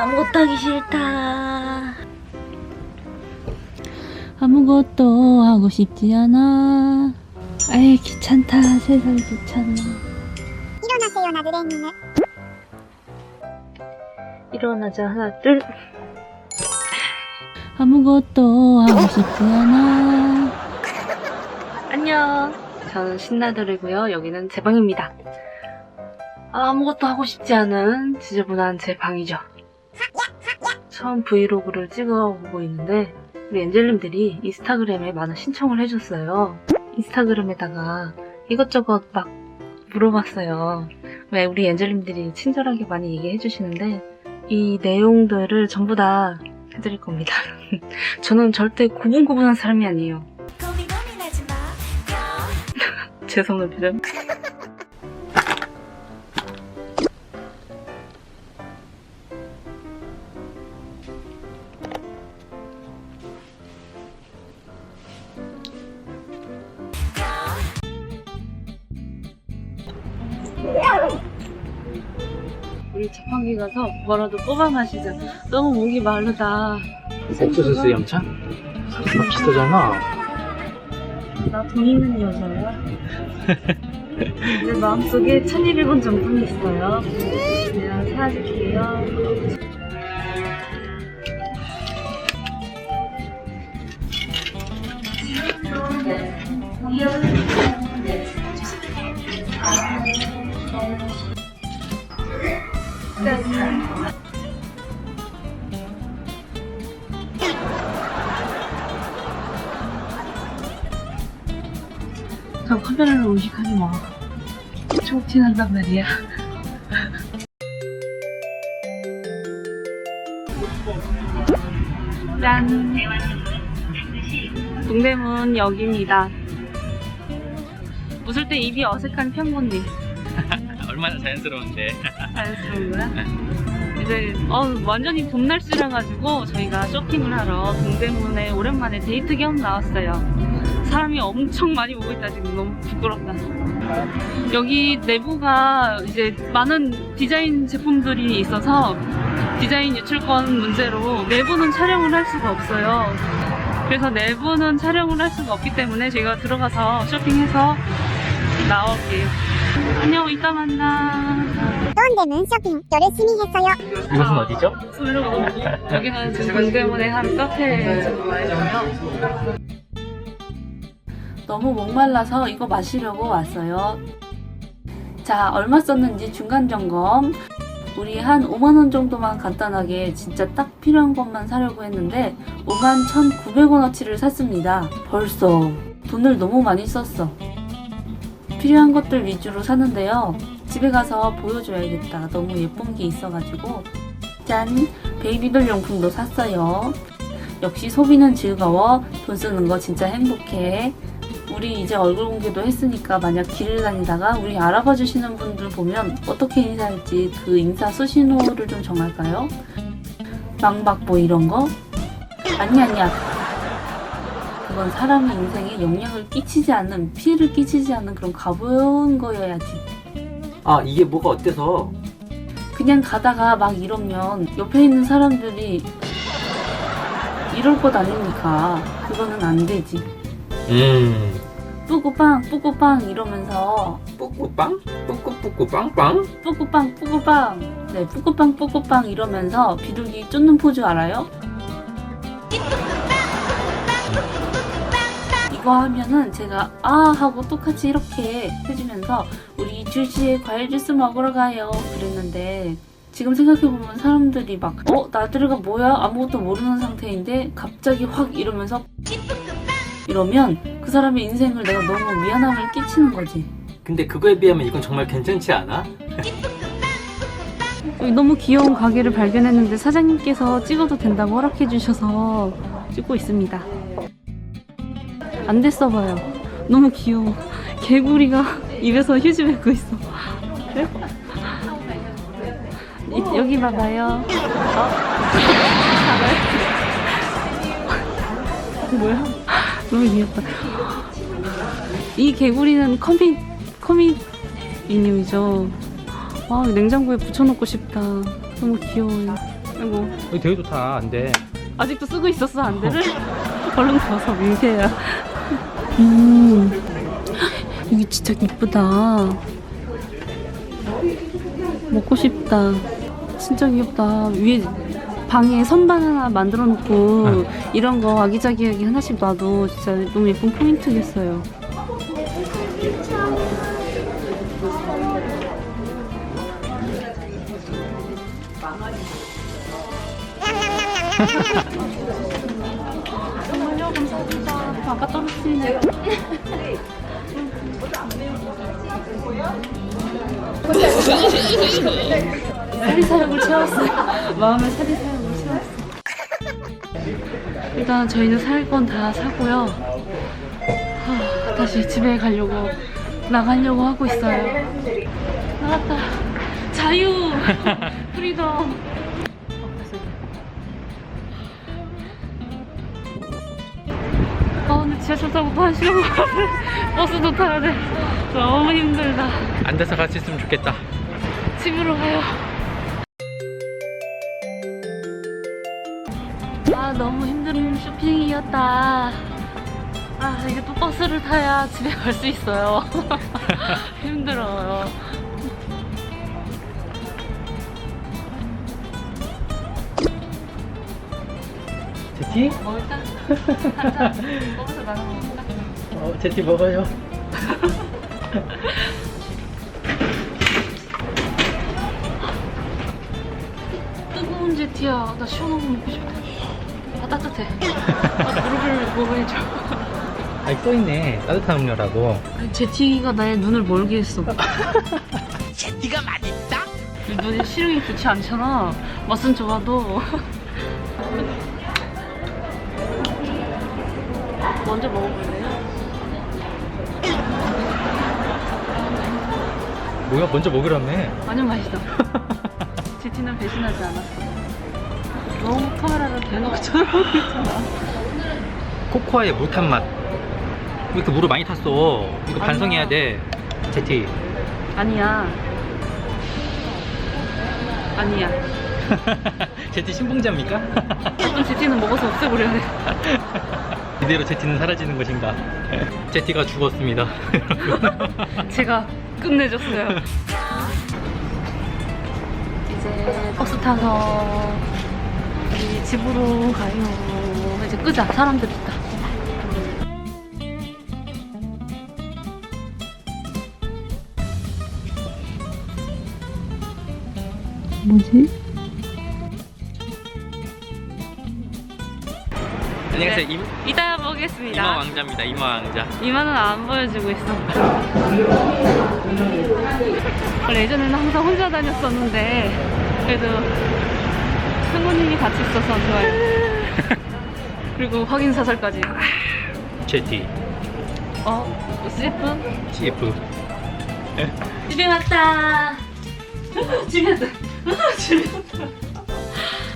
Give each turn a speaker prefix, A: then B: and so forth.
A: 아무것도 하기 싫다. 아무것도 하고 싶지 않아. 아이 귀찮다. 세상이 귀찮아.
B: 일어나세요 나드레님은
A: 일어나자 하나 둘. 아무것도 하고 싶지 않아. 안녕. 저는 신나들이고요. 여기는 제 방입니다. 아무것도 하고 싶지 않은 지저분한 제 방이죠. 처음 브이로그를 찍어보고 있는데 우리 엔젤님들이 인스타그램에 많은 신청을 해줬어요. 인스타그램에다가 이것저것 막 물어봤어요. 왜 우리 엔젤님들이 친절하게 많이 얘기해 주시는데 이 내용들을 전부 다 해드릴 겁니다. 저는 절대 고분고분한 사람이 아니에요. 표정. 우리 자판기 가서 뭐라도 뽑아 마시자. 너무 목이 마르다.
C: 옥수수 수염차? 비슷하잖아.
A: 나 돈 있는 여자야. 내 마음속에 1200원 정품이 있어요. 내가 사줄게요. 저 카메라를 의식하지 마. 촉티 난단 말이야. 짠! 동대문 역입니다. 웃을 때 입이 어색한 편건데
C: 얼마나 자연스러운데.
A: 자연스러운 거야? 이제 어, 완전히 봄 날씨라 가지고 저희가 쇼핑을 하러 동대문에 오랜만에 데이트 겸 나왔어요. 사람이 엄청 많이 오고 있다 지금 너무 부끄럽다. 여기 내부가 이제 많은 디자인 제품들이 있어서 디자인 유출권 문제로 내부는 촬영을 할 수가 없어요. 그래서 내부는 촬영을 할 수가 없기 때문에 제가 들어가서 쇼핑해서 나올게요. 안녕, 이따 만나.
B: 돈 되면 쇼핑 열심히 했어요
C: 이곳은 어디죠?
A: 여기는 지금 동대문의 한 카페에 지금 와 있고요. 너무 목말라서 이거 마시려고 왔어요. 자, 얼마 썼는지 중간 점검. 우리 한 5만원 정도만 간단하게 진짜 딱 필요한 것만 사려고 했는데 5만 1,900원어치를 샀습니다. 벌써 돈을 너무 많이 썼어. 필요한 것들 위주로 사는데요. 집에 가서 보여줘야겠다. 너무 예쁜 게 있어가지고. 짠! 베이비돌 용품도 샀어요. 역시 소비는 즐거워. 돈 쓰는 거 진짜 행복해. 우리 이제 얼굴 공개도 했으니까 만약 길을 다니다가 우리 알아봐 주시는 분들 보면 어떻게 인사할지 그 인사 수신호를 좀 정할까요? 망박보 이런 거? 아니 아니야. 그건 사람의 인생에 영향을 끼치지 않는 피해를 끼치지 않는 그런 가벼운 거여야지.
C: 아, 이게 뭐가 어때서?
A: 그냥 가다가 막 이러면 옆에 있는 사람들이 이럴 것 아닙니까? 그거는 안 되지.
C: 음.
A: 뿌꾸빵, 뿌꾸빵 이러면서
C: 뿌꾸빵? 뿌꾸뿌꾸 빵빵?
A: 뿌꾸빵, 뿌꾸빵. 네, 뿌꾸빵, 뿌꾸빵 이러면서 비둘기 쫓는 포즈 알아요? 이거 하면은 제가 아 하고 똑같이 이렇게 해주면서 우리 주시에 과일 주스 먹으러 가요 그랬는데 지금 생각해보면 사람들이 막 어? 나들이가 뭐야? 아무것도 모르는 상태인데 갑자기 확 이러면서 이러면 그 사람의 인생을 내가 너무 미안함을 끼치는 거지
C: 근데 그거에 비하면 이건 정말 괜찮지 않아?
A: 여기 너무 귀여운 가게를 발견했는데 사장님께서 찍어도 된다고 허락해 주셔서 찍고 있습니다. 안 됐어 봐요. 너무 귀여워. 개구리가 입에서 휴지 뱉고 있어. 그래? 이- 여기 봐봐요. 어? 뭐야? 너무 귀엽다. 이 개구리는 커밋, 커밋 인형이죠. 아, 냉장고에 붙여놓고 싶다. 너무 귀여워요. 아이고
D: 되게 좋다. 안 돼.
A: 아직도 쓰고 있었어 안대를? 얼른 벗어 민폐야 음. 여기 진짜 이쁘다. 먹고 싶다. 진짜 귀엽다. 위에 방에 선반 하나 만들어 놓고
D: 응.
A: 이런 거 아기자기하게 하나씩 놔도 진짜 너무 예쁜 포인트겠어요 감사합니다. 아까 떨어뜨리네 사리사욕을 채웠어요. 마음의 사리사욕을 채웠어 일단 저희는 살 건 다 사고요. 하, 다시 집에 가려고 나가려고 하고 있어요. 나갔다. 자유! 프리덤 가야 돼 버스도 타야 돼. 너무 힘들다.
D: 앉아서 같이 있으면 좋겠다.
A: 집으로 가요. 아 너무 힘든 쇼핑이었다. 아 이제 또 버스를 타야 집에 갈 수 있어요. 힘들어요
D: 제티?
A: 먹을까? 한잔 먹어서 나눠 먹을까?
D: 어, 제티 먹어요.
A: 뜨거운 제티야 나 시원한 거 먹고 싶다 아 따뜻해 아 무릎을 먹어야죠
D: 아, 써 있네. 따뜻한 음료라고.
A: 아니, 제티가 나의 눈을 멀게 했어 제티가 맛있다? 눈에 시력이 좋지 않잖아 맛은 좋아도 먼저 먹어볼래요?
D: 뭐야, 먼저 먹으라며.
A: 완전 맛있어 제티는 배신하지 않았어 너무 카메라를 대놓고 쳐다보고 있잖아
D: 코코아의 물탄 맛. 왜 이렇게 물을 많이 탔어? 이거 반성해야 돼. 제티.
A: 아니야 아니야
D: 제티 신봉자입니까?
A: 어떤 제티는 먹어서 없애버려야 돼
D: 이대로 제티는 사라지는 것인가? 제티가 죽었습니다.
A: 제가 끝내줬어요. 이제 버스 타서 우리 집으로 가요. 이제 끄자. 사람들 있다. 뭐지?
D: 안녕하세요. 임,
A: 이따 보겠습니다.
D: 이마 왕자입니다. 이마 왕자.
A: 이만은 안 보여주고 있어. 원래 예전에는 항상 혼자 다녔었는데 그래도 승우님이 같이 있어서 좋아요. 그리고 확인 사살까지.
D: 제티.
A: 어? CF?
D: CF.
A: 집에 왔다. 집에 왔다. 집에 왔다.